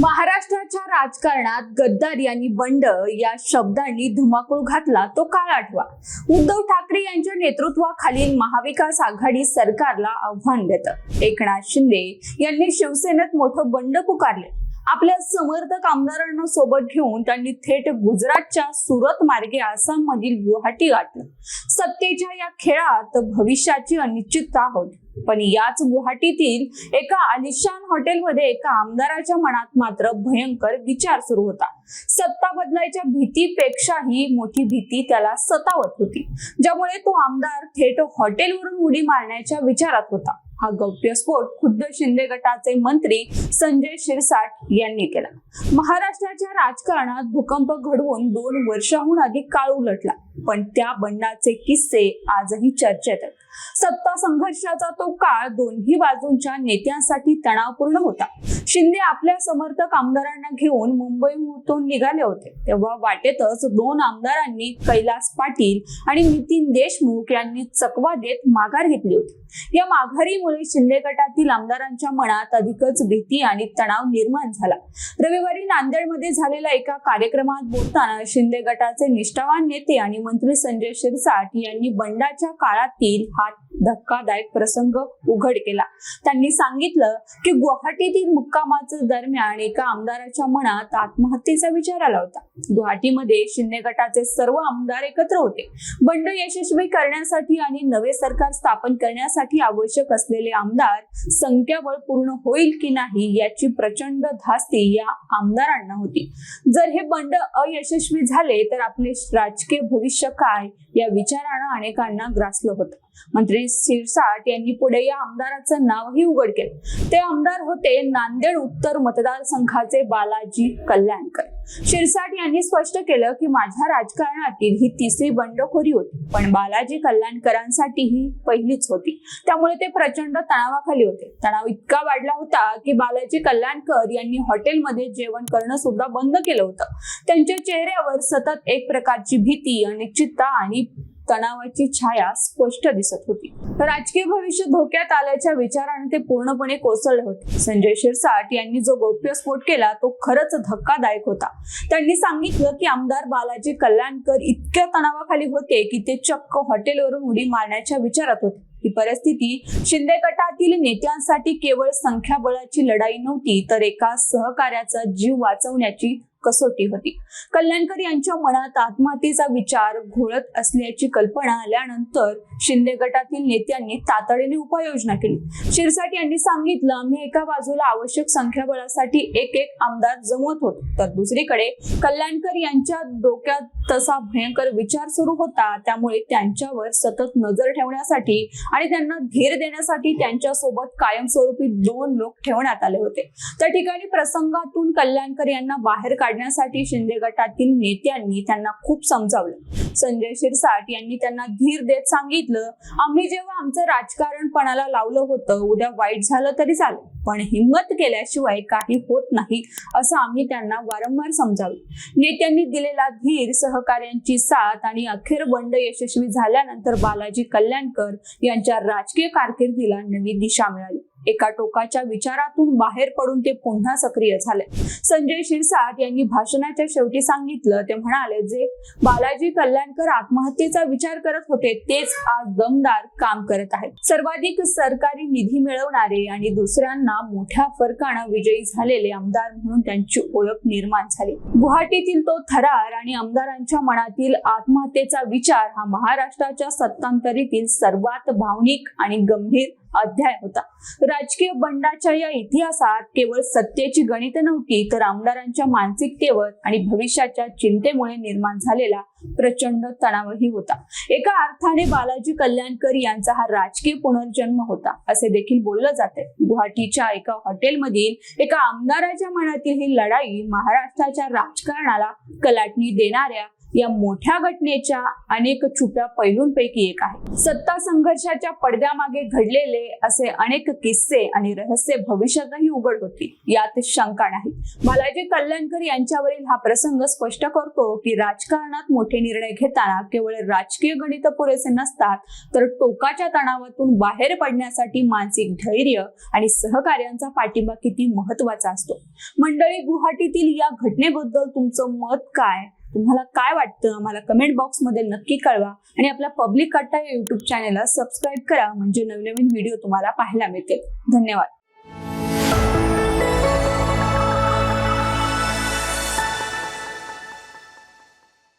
महाराष्ट्राच्या राजकारणात गद्दार यांनी बंड या शब्दांनी धुमाकूळ घातला तो काळ आठवा. उद्धव ठाकरे यांच्या नेतृत्वाखालील महाविकास आघाडी सरकारला आव्हान देतं. एकनाथ शिंदे यांनी शिवसेनेत मोठं बंड पुकारले. आपल्या समर्थक आमदारांना सोबत घेऊन त्यांनी थेट गुजरातच्या सुरत मार्गे आसाम मधील गुवाहाटी गाठलं. सत्तेच्या या खेळात भविष्याची अनिश्चितता होती. पण याच गुवाहाटीतील एका आलिशान हॉटेलमध्ये एका आमदाराच्या मनात मात्र भयंकर विचार सुरू होता. सत्ता बदलायच्या भीतीपेक्षाही मोठी भीती त्याला सतावत होती. ज्यामुळे तो आमदार थेट हॉटेलवरून उडी मारण्याच्या विचारात होता. हा गौप्यस्फोट खुद्द शिंदे गटाचे मंत्री संजय शिरसाट यांनी केला. महाराष्ट्राच्या राजकारणात भूकंप घडवून दोन वर्षाहून अधिक काळ उलटला पण त्या बंडाचे किस्से आजही चर्चेत आहेत. सत्ता संघर्षाचा तो काळ दोन्ही बाजूंच्या नेत्यांसाठी तणावपूर्ण होता. शिंदे आपल्या समर्थक आमदारांना घेऊन मुंबईतून निघाले होते. तेव्हा वाटेतच दोन आमदारांनी कैलास पाटील आणि नितीन देशमुख यांनी चकवा देत माघार घेतली होती. या माघारीमुळे शिंदे गटातील आमदारांच्या मनात अधिकच भीती आणि तणाव निर्माण झाला. रविवारी नांदेडमध्ये झालेल्या एका कार्यक्रमात बोलताना शिंदे गटाचे निष्ठावान नेते आणि मंत्री संजय शिरसाट यांनी बंडाच्या काळातील हा धक्कादायक प्रसंग उघड केला. त्यांनी सांगितलं की गुवाहाटीतील मुक्कामाच्या दरम्यान एका आमदाराच्या मनात आत्महत्येचा विचार आला होता. गुवाहाटीमध्ये शिंदे गटाचे सर्व आमदार एकत्र होते. बंड यशस्वी करण्यासाठी आणि नवे सरकार स्थापन करण्यासाठी आवश्यक असलेले आमदार संख्याबळ पूर्ण होईल की नाही याची प्रचंड धास्ती या आमदारांना होती. जर हे बंड अयशस्वी झाले तर आपले राजकीय भविष्य काय या विचारानं अनेकांना ग्रासलं होतं. मंत्री शिरसाट यांनी पुढे या आमदाराचं नावही उघड केलं. ते आमदार होते नांदेड उत्तर मतदारसंघाचे बालाजी कल्याणकर. शिरसाट यांनी स्पष्ट केलं की माझ्या राजकारणातील ही तिसरी बंडखोरी होती पण बालाजी कल्याणकरांसाठी ही पहिलीच होती. त्यामुळे ते प्रचंड तणावाखाली होते. तणाव इतका वाढला होता की बालाजी कल्याणकर यांनी हॉटेलमध्ये जेवण करणं सुद्धा बंद केलं होतं. त्यांच्या चेहऱ्यावर सतत एक प्रकारची भीती अनिश्चितता आणि तणावाची छाया स्पष्ट दिसत होती. राजकीय भविष्य धोक्यात आल्याच्या विचाराने ते पूर्णपणे कोसळले होते. संजय शिरसाट यांनी जो गौप्यस्फोट केला तो खरंच धक्कादायक होता. त्यांनी सांगितलं की आमदार बालाजी कल्याणकर इतक्या तणावाखाली होते की ते चक्क हॉटेलवरून उडी मारण्याच्या विचारात होते. ही परिस्थिती शिंदे गटातील नेत्यांसाठी केवळ संख्याबळाची लढाई नव्हती तर एका सहकार्याचा जीव वाचवण्याची कसोटी होती. कल्याणकर यांच्या मनात आत्महत्येचा विचार घोळत असल्याची कल्पना आल्यानंतर शिंदे गटातील नेत्यांनी तातडीने उपाययोजना केली. शिरसाट यांनी सांगितलं आम्ही एका बाजूला आवश्यक संख्याबळासाठी एक एक आमदार जमवत होतो. तर दुसरीकडे कल्याणकर यांच्या डोक्यात तसा भयंकर विचार सुरू होता. त्यामुळे त्यांच्यावर सतत नजर ठेवण्यासाठी आणि त्यांना धीर देण्यासाठी त्यांच्यासोबत कायमस्वरूपी दोन लोक ठेवण्यात आले होते. त्या ठिकाणी प्रसंगातून कल्याणकर यांना बाहेर काढण्यासाठी शिंदे गटातील नेत्यांनी त्यांना खूप समजावलं. संजय शिरसाट यांनी त्यांना धीर देत सांगितलं आम्ही जेव्हा आमचं राजकारण पणाला लावलं होतं उद्या वाईट झालं तरी चालेल पण हिंमत केल्याशिवाय काही होत नाही असं आम्ही त्यांना वारंवार समजावलं. नेत्यांनी दिलेला धीर सहकार्यांची साथ आणि अखेर बंड यशस्वी झाल्यानंतर बालाजी कल्याणकर यांच्या राजकीय कारकिर्दीला नवी दिशा मिळाली. एका टोकाच्या विचारातून बाहेर पडून ते पुन्हा सक्रिय झाले. संजय शिरसाट यांनी भाषणाच्या शेवटी सांगितलं ते म्हणाले जे बालाजी कल्याणकर आत्महत्येचा विचार करत होते तेच आज दमदार काम करत आहेत. सर्वाधिक सरकारी निधी मिळवणारे आणि दुसऱ्यांना मोठ्या फरकानं विजयी झालेले आमदार म्हणून त्यांची ओळख निर्माण झाली. गुवाहाटीतील तो थरार आणि आमदारांच्या मनातील आत्महत्येचा विचार हा महाराष्ट्राच्या सत्तांतरीतील सर्वात भावनिक आणि गंभीर अध्याय होता. राजकीय बंडाच्या या इतिहासात केवळ सत्तेची गणित नव्हती तर आमदारांच्या मानसिकतेवर आणि भविष्याच्या चिंतेमुळे निर्माण झालेला प्रचंड तणावही होता. एका अर्थाने बालाजी कल्याणकर यांचा हा राजकीय पुनर्जन्म होता असे देखील बोललं जाते गुवाहाटीच्या एका हॉटेलमधील एका आमदाराच्या मनातील ही लढाई महाराष्ट्राच्या राजकारणाला कलाटणी देणाऱ्या या मोठ्या घटनेच्या अनेक छुप्या पैलूंपैकी एक आहे. सत्ता संघर्षाच्या पडद्यामागे घडलेले असे अनेक किस्से आणि रहस्य भविष्यातही उघड होतील यात शंका नाही. बालाजी कल्याणकर यांच्यावरील हा प्रसंग स्पष्ट करतो की राजकारणात मोठे निर्णय घेताना केवळ राजकीय गणित पुरेसे नसतात तर टोकाच्या तणावातून बाहेर पडण्यासाठी मानसिक धैर्य आणि सहकार्यांचा पाठिंबा किती महत्त्वाचा असतो. मंडळी गुवाहाटीतील या घटनेबद्दल तुमचं मत काय? तुम्हाला काय वाटतं? आम्हाला कमेंट बॉक्समध्ये नक्की कळवा. आणि आपला पब्लिक कट्टा या युट्यूब चॅनेलला सबस्क्राईब करा. म्हणजे नवनवीन व्हिडिओ तुम्हाला पाहायला मिळतील. धन्यवाद.